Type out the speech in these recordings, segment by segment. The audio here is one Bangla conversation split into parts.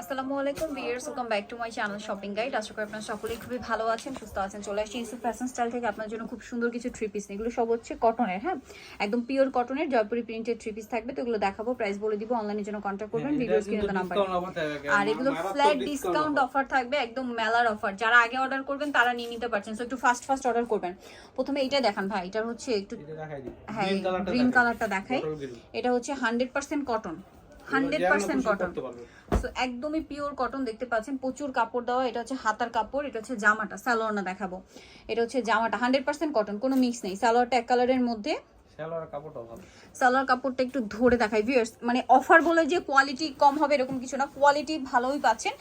আসসালামু আলাইকুম viewers welcome back to my channel shopping guide আশা করি আপনারা সকলেই খুবই ভালো আছেন সুস্থ আছেন চলে আসছি ইউসুফ ফ্যাশন স্টাইল থেকে। আপনার জন্য খুব সুন্দর কিছু থ্রি পিস এগুলো সব হচ্ছে কটনের হ্যাঁ? একদম পিওর কটনের জয়পুরি প্রিন্টেড থ্রি পিস থাকবে। তো এগুলো দেখাবো প্রাইস বলে দিব অনলাইনের জন্য কন্ট্যাক্ট হ্যাঁ, করবেন ভিডিও স্ক্রিনে তো নাম্বার আর এগুলো ফ্ল্যাট ডিসকাউন্ট অফার থাকবে একদম মেলার অফার যারা আগে অর্ডার করবেন তারা নিয়ে নিতে পারছেন। সো একটু ফাস্ট ফাস্ট অর্ডার করবেন। প্রথমে এটা দেখান ভাই এটা হচ্ছে একটু হ্যাঁ গ্রিন কালারটা দেখাই। এটা হচ্ছে hundred percent cotton hundred percent cotton so একদমই পিওর কটন দেখতে পাচ্ছেন। প্রচুর কাপড় দেওয়া এটা হচ্ছে হাতার কাপড় এটা হচ্ছে জামাটা সালোয়ার না দেখাবো। এটা হচ্ছে জামাটা হান্ড্রেড পার্সেন্ট কটন কোনো মিক্স নেই। সালোয়ারটা এক কালারের মধ্যে সালোয়ার কাপড়টা একটু ধরে দেখাই ভিউয়ার্স মানে অফার বলে যে কোয়ালিটি কম হবে এরকম কিছু না কোয়ালিটি ভালোই পাচ্ছেন।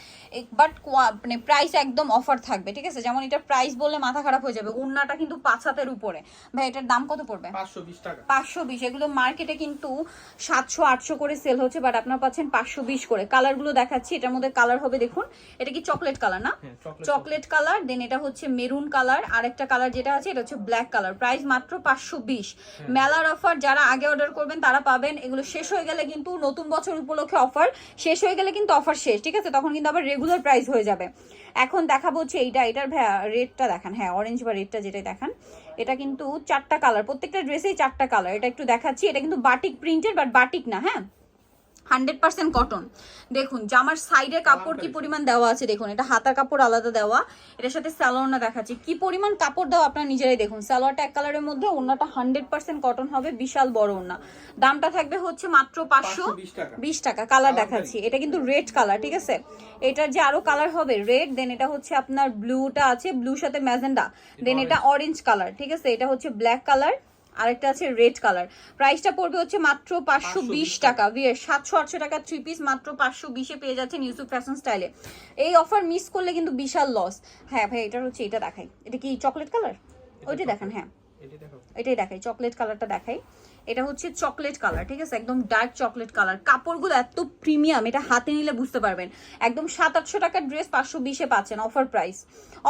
বাট মানে প্রাইস একদম অফার থাকবে ঠিক আছে? যেমন এটা প্রাইস বললে মাথা খারাপ হয়ে যাবে উন্নাটা কিন্তু পাঁচ হাতের উপরে। ভাই এটার দাম কত পড়বে? পাঁচশো বিশ এগুলো মার্কেটে কিন্তু সাতশো আটশো করে সেল হচ্ছে বাট আপনার পাচ্ছেন পাঁচশো বিশ করে। কালারগুলো দেখাচ্ছি এটার মধ্যে কালার হবে দেখুন। এটা কি চকলেট কালার না? হ্যাঁ চকলেট চকলেট কালার দেন এটা হচ্ছে মেরুন কালার আর একটা কালার যেটা আছে এটা হচ্ছে ব্ল্যাক কালার প্রাইস মাত্র পাঁচশো বিশ। মেলার অফার যারা আগে অর্ডার করবেন, তারা পাবেন। এগুলো শেষ হয়ে গেলে কিন্তু নতুন বছর উপলক্ষে অফার শেষ হয়ে গেলে কিন্তু অফার শেষ, ঠিক আছে? তখন কিন্তু আবার রেগুলার প্রাইস হয়ে যাবে। এখন দেখাবো হচ্ছে এইটা এটার রেটটা দেখান। হ্যাঁ অরেঞ্জ বা রেটটা যেটা দেখান, এটা কিন্তু চারটা কালার প্রত্যেকটা ড্রেসেই চারটা কালার এটা একটু দেখাচ্ছি, এটা কিন্তু বাটিক প্রিন্টের বাট বাটিক না হ্যাঁ? হান্ড্রেড পার্সেন্ট কটন দেখুন জামার সাইডে কাপড় কি পরিমাণ দেওয়া আছে দেখুন এটা হাতার কাপড় আলাদা দেওয়া এটার সাথে স্যালোয়ারটা দেখাচ্ছি। কি পরিমাণ কাপড় দেওয়া আপনারা নিজেরাই দেখুন স্যালোয়ারটা এক কালারের মধ্যে ওনাটা হান্ড্রেড পার্সেন্ট কটন হবে বিশাল বড় ওনা দামটা থাকবে হচ্ছে মাত্র পাঁচশো বিশ টাকা। কালার দেখাচ্ছি। এটা কিন্তু রেড কালার ঠিক আছে? এটার যে আরও কালার হবে রেড দেন এটা হচ্ছে আপনার ব্লুটা আছে ব্লুর সাথে ম্যাজেন্ডা দেন এটা অরেঞ্জ কালার ঠিক আছে? এটা হচ্ছে ব্ল্যাক কালার আরেকটা আছে রেড কালার। প্রাইসটা পড়বে হচ্ছে মাত্র পাঁচশো বিশ টাকা। সাতশো আটশো টাকা থ্রি পিস মাত্র পাঁচশো বিশে পেয়ে যাচ্ছেন ইউসুফ ফ্যাশন স্টাইলে। এই অফার মিস করলে কিন্তু বিশাল লস হ্যাঁ ভাই এটার হচ্ছে এটা দেখাই। এটা কি চকলেট কালার ওইটাই দেখান হ্যাঁ। এটাই দেখাই চকলেট কালারটা দেখাই। এটা হচ্ছে চকলেট কালার ঠিক আছে? একদম ডার্ক চকলেট কালার কাপড়গুলো এত প্রিমিয়াম এটা হাতে নিলে বুঝতে পারবেন। একদম সাত আটশো টাকার ড্রেস পাঁচশো বিশে পাচ্ছেন অফার প্রাইস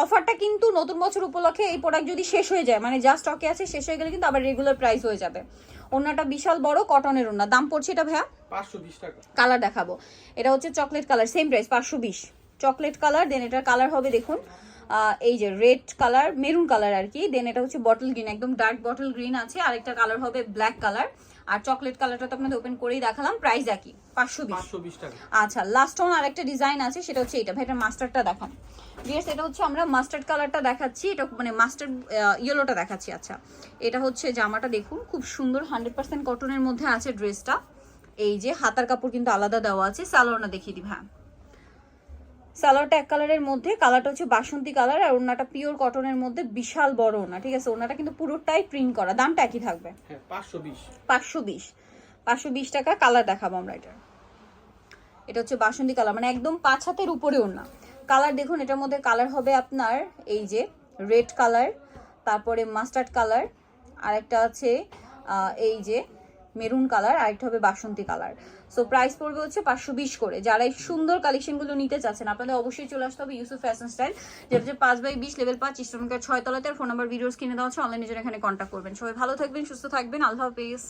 অফারটা কিন্তু নতুন বছর উপলক্ষে এই প্রোডাক্ট যদি শেষ হয়ে যায় মানে যা স্টকে আছে শেষ হয়ে গেলে কিন্তু আবার রেগুলার প্রাইস হয়ে যাবে। ওনাটা বিশাল বড় কটনের ওনা দাম পড়ছে এটা ভাইয়া? 520 টাকা। কালার দেখাবো। এটা হচ্ছে চকলেট কালার সেম প্রাইস পাঁচশো বিশ। চকলেট কালার দেন এটার কালার হবে দেখুন। এই যে রেড কালার মেরুন কালার আর কি। দেন এটা হচ্ছে বটল গ্রিন একদম ডার্ক বটল গ্রিন আছে। আরেকটা কালার হবে ব্ল্যাক কালার আর চকলেট কালারটা তো আপনাদের ওপেন করেই দেখালাম প্রাইস একই পাঁচশো বিশ। টাকা। আচ্ছা লাস্ট ওয়ান আরেকটা ডিজাইন আছে সেটা হচ্ছে এটা ভাই এটা মাস্টারটা দেখান। বিয়ার্স এটা হচ্ছে আমরা মাস্টার্ড কালারটা দেখাচ্ছি এটা মানে মাস্টার্ড ইয়েলোটা দেখাচ্ছি আচ্ছা। এটা হচ্ছে জামাটা দেখুন খুব সুন্দর হান্ড্রেড পার্সেন্ট কটনের মধ্যে আছে ড্রেসটা এই যে হাতার কাপড় কিন্তু আলাদা দেওয়া আছে স্যালোয়ারটা দেখিয়ে দিই হ্যাঁ স্যালোয়ারটা এক কালারের মধ্যে কালারটা হচ্ছে বাসন্তী কালার আর ওনাটা পিওর কটনের মধ্যে বিশাল বড় ওনা ঠিক আছে? ওনাটা কিন্তু পুরোটাই প্রিন্ট করা। দামটা একই থাকবে? হ্যাঁ 520 পাঁচশো বিশ। পাঁচশো বিশ টাকা কালার দেখাবো আমরা এটা এটা হচ্ছে বাসন্তী কালার মানে একদম পাঁচ হাতের উপরে ওনা কালার দেখুন এটার মধ্যে কালার হবে আপনার এই যে রেড কালার তারপরে মাস্টার্ড কালার আরেকটা আছে আহ, এই যে মেরুন কালার, আরেকটা হবে বাসন্তী কালার। সো প্রাইস পড়বে হচ্ছে পাঁচশো বিশ করে। যারা এই সুন্দর কালেকশনগুলো নিতে চাচ্ছেন, আপনাদের অবশ্যই চলে আসতে হবে ইউসুফ ফ্যাশন স্টাইল যেটা হচ্ছে পাঁচ বাই বিশ লেভেল পাঁচ তলাতে। ফোন নাম্বার ভিডিওস কিনে দেওয়া হচ্ছে অনলাইনে এখানে কন্ট্যাক্ট করবেন। সবাই ভালো থাকবেন, সুস্থ থাকবেন। আল্লাহ হাফিজ।